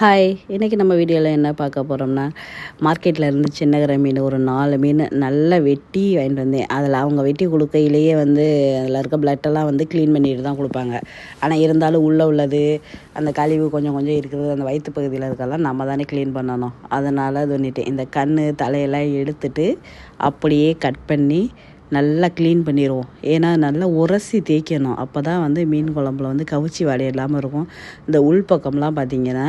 Hi இன்றைக்கி நம்ம வீடியோவில் என்ன பார்க்க போகிறோம்னா மார்க்கெட்டில் இருந்து சின்னகர மீன் ஒரு நாலு மீன் நல்லா வெட்டி வாங்கிட்டு வந்தேன். அதில் அவங்க வெட்டி கொடுக்கையிலேயே வந்து அதில் இருக்க பிளட்டெல்லாம் வந்து க்ளீன் பண்ணிட்டு தான் கொடுப்பாங்க. ஆனால் இருந்தாலும் உள்ளே உள்ளது அந்த கழிவு கொஞ்சம் கொஞ்சம் இருக்கிறது அந்த வயிற்று பகுதியில் இருக்கெல்லாம் நம்ம தானே க்ளீன் பண்ணணும். அதனால் அது பண்ணிட்டேன். இந்த கண் தலையெல்லாம் எடுத்துட்டு அப்படியே கட் பண்ணி நல்லா க்ளீன் பண்ணிடுவோம் ஏன்னா நல்லா உரசி தேய்க்கணும். அப்போ தான் வந்து மீன் குழம்புல வந்து கவுச்சி வாடை இல்லாமல் இருக்கும். இந்த உள்பக்கம்லாம் பார்த்திங்கன்னா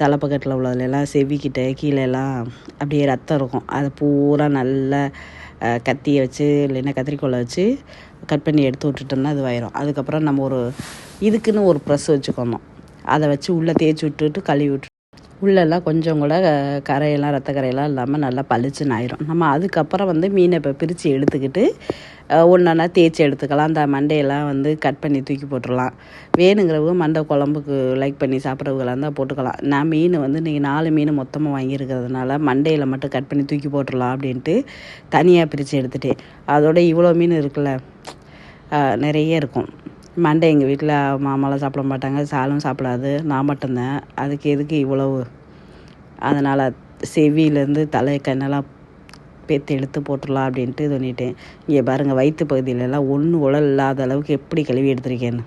தலைப்பக்கத்தில் உள்ளதுலாம் செவிக்கிட்ட கீழேலாம் அப்படியே ரத்தம் இருக்கும். அதை பூரா நல்லா கத்தியை வச்சு இல்லைன்னா கத்திரிக்கோலை வச்சு கட் பண்ணி எடுத்து விட்டுட்டோம்னா அது ஆயிரும் அதுக்கப்புறம் நம்ம ஒரு இதுக்குன்னு ஒரு ப்ரெஸ் வச்சுக்கணும். அதை வச்சு உள்ளே தேய்ச்சி விட்டுட்டு கழுவி விட்டு உள்ளெல்லாம் கொஞ்சம் கூட கரையெல்லாம் ரத்த கரையெல்லாம் இல்லாமல் நல்லா பளிச்சுன்னு ஆயிரும். நம்ம அதுக்கப்புறம் வந்து மீனை இப்போ பிரித்து எடுத்துக்கிட்டு ஒன்றா தேய்ச்சி எடுத்துக்கலாம். அந்த மண்டையெல்லாம் வந்து கட் பண்ணி தூக்கி போட்டுடலாம் வேணுங்கிறவங்க மண்டை குழம்புக்கு லைக் பண்ணி சாப்பிட்றவங்களாக இருந்தால் போட்டுக்கலாம். நான் மீன் வந்து இன்றைக்கி நாலு மீன் மொத்தமாக வாங்கியிருக்கிறதுனால மண்டையில் மட்டும் கட் பண்ணி தூக்கி போட்டுடலாம் அப்படின்ட்டு தனியாக பிரித்து எடுத்துட்டேன். அதோட இவ்வளோ மீன் இருக்குல்ல நிறைய இருக்கும். மண்டை எங்கள் வீட்டில் மாமாலாம் சாப்பிட மாட்டாங்க. சாலும் சாப்பிடாது. நான் மட்டும்தான். அதுக்கு எதுக்கு இவ்வளவு? அதனால் செவியிலேருந்து தலை கண்ணெல்லாம் பேத்து எடுத்து போட்டுடலாம் அப்படின்ட்டு இது பண்ணிட்டேன் இங்கே பாருங்கள் வயிற்று பகுதியிலலாம் ஒன்று உடல் இல்லாத அளவுக்கு எப்படி கழுவி எடுத்திருக்கேன்னு.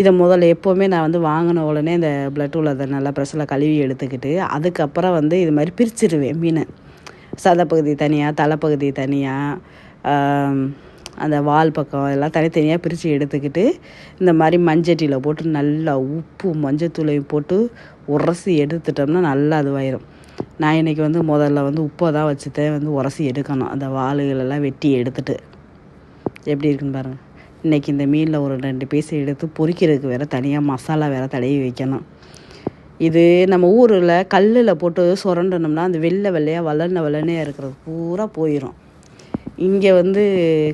இதை முதல்ல எப்போவுமே நான் வந்து வாங்கின உடனே இந்த பிளட் உள்ளதை நல்லா ப்ரெஸ்ஸில் கழுவி எடுத்துக்கிட்டு அதுக்கப்புறம் வந்து இது மாதிரி பிரிச்சிருவேன் மீனை. சதைப்பகுதி தனியாக தலைப்பகுதி தனியாக அந்த வால் பக்கம் எல்லாம் தனித்தனியாக பிரித்து எடுத்துக்கிட்டு இந்த மாதிரி மஞ்சட்டியில் போட்டு நல்லா உப்பு மஞ்சத்தூளையும் போட்டு உரசி எடுத்துட்டோம்னா நல்லா அதுவாயிரும். நான் இன்றைக்கி வந்து முதல்ல வந்து உப்பை தான் வச்சுதான் வந்து உரசி எடுக்கணும். அந்த வாளுகளெல்லாம் வெட்டி எடுத்துட்டு. எப்படி இருக்குன்னு பாருங்கள் இன்றைக்கி இந்த மீனில் ஒரு ரெண்டு பீஸ் எடுத்து பொறிக்கிறதுக்கு வேறு தனியாக மசாலா வேறு தடவி வைக்கணும். இது நம்ம ஊரில் கல்லில் போட்டு சுரண்டனோம்னா அந்த வெள்ளை வெள்ளையாக வளர்ன வளர்னையாக இருக்கிறது பூரா போயிடும் இங்கே வந்து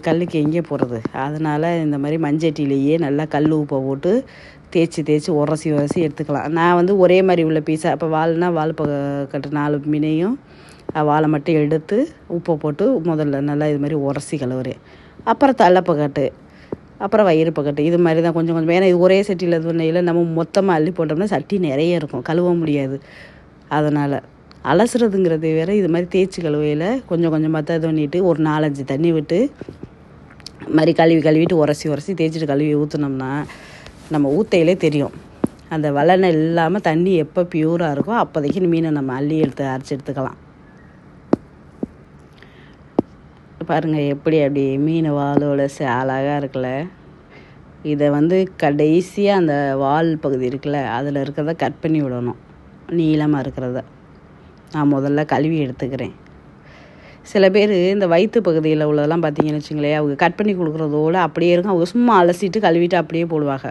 கல்லுக்கு எங்கே போகிறது அதனால் இந்த மாதிரி மஞ்சட்டிலேயே நல்லா கல் உப்பை போட்டு தேய்ச்சி தேய்ச்சி உரசி உரசி எடுத்துக்கலாம். நான் வந்து ஒரே மாதிரி உள்ள பீஸா அப்போ வால்னா வால் கட்டு நாலு மீனையும் வாழை மட்டும் எடுத்து உப்பை போட்டு முதல்ல நல்லா இது மாதிரி உரசி கழுவுறேன். அப்புறம் தலைப்பக்கட்டு அப்புறம் வயிறு பக்கட்டு இது மாதிரி தான் கொஞ்சம் கொஞ்சம். ஏன்னா இது ஒரே சட்டியில் இது பண்ணையில் நம்ம மொத்தமாக அள்ளி போட்டோம்னா சட்டி நிறைய இருக்கும். கழுவ முடியாது. அதனால் அலசுறதுங்கிறது வேறு இது மாதிரி தேய்ச்சி கழுவையில் கொஞ்சம் கொஞ்சமாக தான் இது பண்ணிட்டு ஒரு நாலஞ்சு தண்ணி விட்டு இது மாதிரி கழுவி கழுவிட்டு உரசி உரசி தேய்ச்சிட்டு கழுவி ஊற்றுனோம்னா நம்ம ஊத்தையிலே தெரியும். அந்த வலனை இல்லாமல் தண்ணி எப்போ பியூராக இருக்கோ அப்போதைக்கு மீனை நம்ம அள்ளி எடுத்து அரைச்சி எடுத்துக்கலாம். பாருங்கள் எப்படி அப்படி மீன் வாலோட சே அழகாக இருக்குல்ல. இதை வந்து கடைசியாக அந்த வால் பகுதி இருக்குல்ல அதில் இருக்கிறத கட் பண்ணி விடணும். நீளமாக இருக்கிறத. நான் முதல்ல கழுவி எடுத்துக்கிறேன். சில பேர் இந்த வயிற்று பகுதியில் உள்ளதெல்லாம் பார்த்தீங்கன்னு வச்சுங்களேன் அவங்க கட் பண்ணி கொடுக்குறதோட அப்படியே இருக்கும். அவங்க சும்மா அலசிட்டு கழுவிட்டு அப்படியே போடுவாங்க.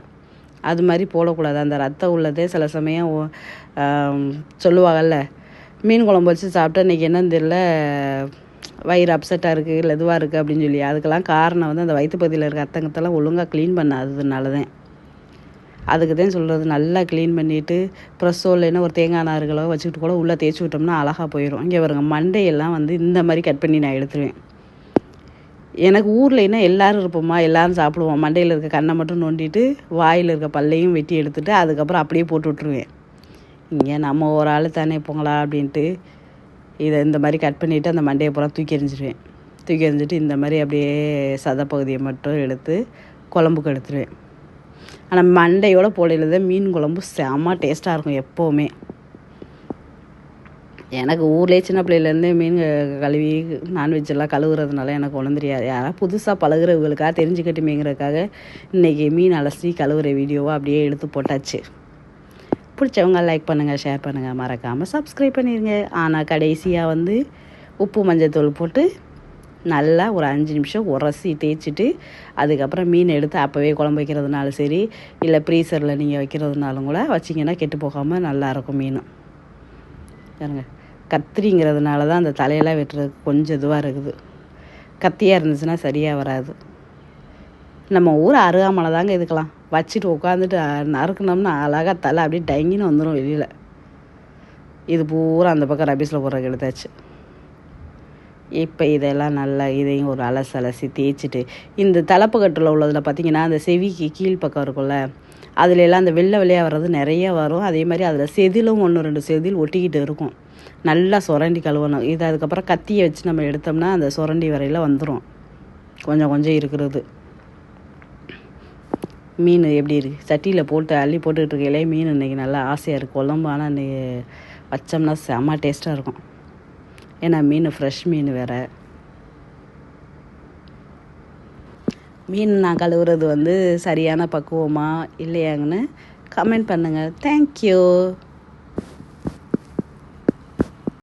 அது மாதிரி போடக்கூடாது. அந்த ரத்தம் உள்ளதே சில சமயம் ஓ- சொல்லுவாங்கல்ல மீன் குழம்பு வச்சு சாப்பிட்டா இன்றைக்கி என்னன்னு தெரியல வயிறு அப்செட்டாக இருக்குது இல்லை இதுவாக இருக்குது அப்படின்னு சொல்லி. அதுக்கெல்லாம் காரணம் வந்து அந்த வயிற்று பகுதியில் இருக்க ரத்தங்கத்தெல்லாம் ஒழுங்காக க்ளீன் பண்ணாததுனால தான் அதுக்கு தான் சொல்கிறது நல்லா க்ளீன் பண்ணிவிட்டு ப்ரெஸ்ஸோ இல்லைன்னா ஒரு தேங்காய் நார்களோ வச்சுக்கிட்டு கூட உள்ளே தேய்ச்சி விட்டோம்னா அழகாக போயிடும் இங்கே வருங்க மண்டையெல்லாம் வந்து இந்த மாதிரி கட் பண்ணி நான் எடுத்துருவேன். எனக்கு ஊர்லன்னா எல்லோரும் எல்லாரும் இருப்போமா? எல்லோரும் சாப்பிடுவோம். மண்டையில் இருக்க கண்ணை மட்டும் நோண்டிட்டு வாயில் இருக்க பல்லையும் வெட்டி எடுத்துட்டு அதுக்கப்புறம் அப்படியே போட்டு விட்ருவேன் இங்கே நம்ம ஒரு ஆள் தானே போங்களா அப்படின்ட்டு இதை இந்த மாதிரி கட் பண்ணிவிட்டு அந்த மண்டையை பூரா தூக்கி எறிஞ்சிடுவேன் தூக்கி எறிஞ்சிட்டு இந்த மாதிரி அப்படியே சத பகுதியை மட்டும் எடுத்து குழம்புக்கு எடுத்துருவேன். ஆனால் மண்டையோட போலையில் தான் மீன் குழம்பு செம்ம டேஸ்ட்டாக இருக்கும் எப்போவுமே. எனக்கு ஊர்லேயே சின்ன பிள்ளையிலேருந்தே மீன் கழுவி நான்வெஜ்ஜெல்லாம் கழுவுறதுனால எனக்கு ஒன்றும் தெரியாது. யாராவது புதுசாக பழகுறவங்களுக்காக தெரிஞ்சுக்கிட்டுமேங்கிறதுக்காக இன்றைக்கி மீன் அலசி கழுவுற வீடியோவை அப்படியே எடுத்து போட்டாச்சு. பிடிச்சவங்க லைக் பண்ணுங்கள் ஷேர் பண்ணுங்கள் மறக்காமல் சப்ஸ்கிரைப் பண்ணிடுங்க ஆனால் கடைசியாக வந்து உப்பு மஞ்சத்தூள் போட்டு நல்லா ஒரு அஞ்சு நிமிஷம் உரசி தேய்ச்சிட்டு அதுக்கப்புறம் மீன் எடுத்து அப்போவே குழம்பு வைக்கிறதுனாலும் சரி இல்லை ப்ரீசரில் நீங்கள் வைக்கிறதுனாலும் கூட வச்சிங்கன்னா கெட்டு போகாமல் நல்லாயிருக்கும் மீன். பாருங்கள் கத்திரிங்கிறதுனால தான் அந்த தலையெல்லாம் வெட்டுறதுக்கு கொஞ்சம் இதுவாக இருக்குது. கத்தியாக இருந்துச்சுன்னா சரியாக வராது. நம்ம ஊர் அருகாமலை தாங்க இதுக்கெல்லாம் வச்சுட்டு உட்காந்துட்டு நறுக்குனோம்னா அழகாக தலை அப்படியே டங்கின்னு வந்துடும் வெளியில். இது பூரா அந்த பக்கம் ரபீஸில் போடுறதுக்கு எடுத்தாச்சு இப்போ இதெல்லாம் நல்லா இதையும் ஒரு அலசு அலசி தேய்ச்சிட்டு இந்த தலைப்பக்கட்டில் உள்ளதில் பார்த்தீங்கன்னா அந்த செவிக்கு கீழ்ப்பக்கம் இருக்கும்ல அதுலெல்லாம் அந்த வெள்ளை வெள்ளையாக வர்றது நிறைய வரும். அதே மாதிரி அதில் செதிலும் ஒன்று ரெண்டு செதில் ஒட்டிக்கிட்டு இருக்கும். நல்லா சுரண்டி கழுவணும். இது அதுக்கப்புறம் கத்தியை வச்சு நம்ம எடுத்தோம்னா அந்த சுரண்டி வரையில் வந்துடும் கொஞ்சம் கொஞ்சம் இருக்கிறது. மீன் எப்படி இருக்குது சட்டியில் போட்டு அள்ளி போட்டுக்கிட்டு இருக்கையிலே மீன் இன்றைக்கி நல்லா ஆசையாக இருக்குது குழம்பு ஆனால் இன்றைக்கி வச்சோம்னா செம்ம டேஸ்ட்டாக இருக்கும். ஏன்னா மீன் ஃப்ரெஷ் மீன் வேறு. மீன் நான் கழுவுறது வந்து சரியான பக்குவமா இல்லையாங்கன்னு கமெண்ட் பண்ணுங்கள் தேங்க்யூ